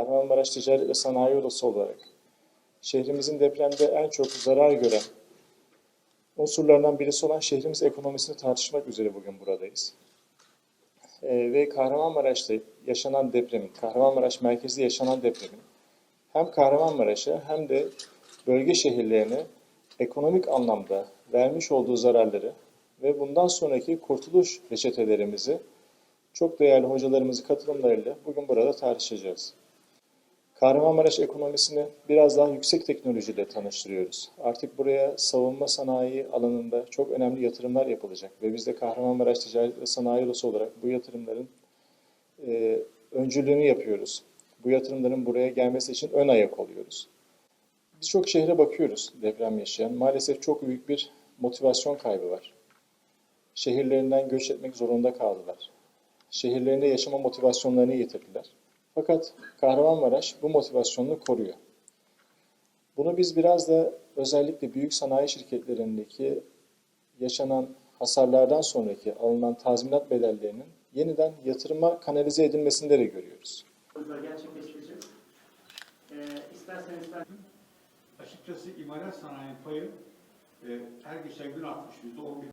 Kahramanmaraş Ticaret ve Sanayi Odası olarak şehrimizin depremde en çok zarar gören unsurlardan birisi olan şehrimiz ekonomisini tartışmak üzere bugün buradayız. Ee, ve Kahramanmaraş'ta yaşanan depremin, Kahramanmaraş merkezli yaşanan depremin hem Kahramanmaraş'a hem de bölge şehirlerine ekonomik anlamda vermiş olduğu zararları ve bundan sonraki kurtuluş reçetelerimizi çok değerli hocalarımızın katılımlarıyla bugün burada tartışacağız. Kahramanmaraş ekonomisini biraz daha yüksek teknolojiyle tanıştırıyoruz. Artık buraya savunma sanayi alanında çok önemli yatırımlar yapılacak ve biz de Kahramanmaraş Ticaret ve Sanayi Odası olarak bu yatırımların e, öncülüğünü yapıyoruz. Bu yatırımların buraya gelmesi için ön ayak oluyoruz. Biz çok şehre bakıyoruz deprem yaşayan. Maalesef çok büyük bir motivasyon kaybı var. Şehirlerinden göç etmek zorunda kaldılar. Şehirlerinde yaşama motivasyonlarını yitirdiler. Fakat Kahramanmaraş bu motivasyonunu koruyor. Bunu biz biraz da özellikle büyük sanayi şirketlerindeki yaşanan hasarlardan sonraki alınan tazminat bedellerinin yeniden yatırıma kanalize edilmesinde de görüyoruz. gerçekleştireceğiz. Ee, isterseniz ben Açıkçası imalat sanayi payı e, her geçen gün artmış. Yüzde on bir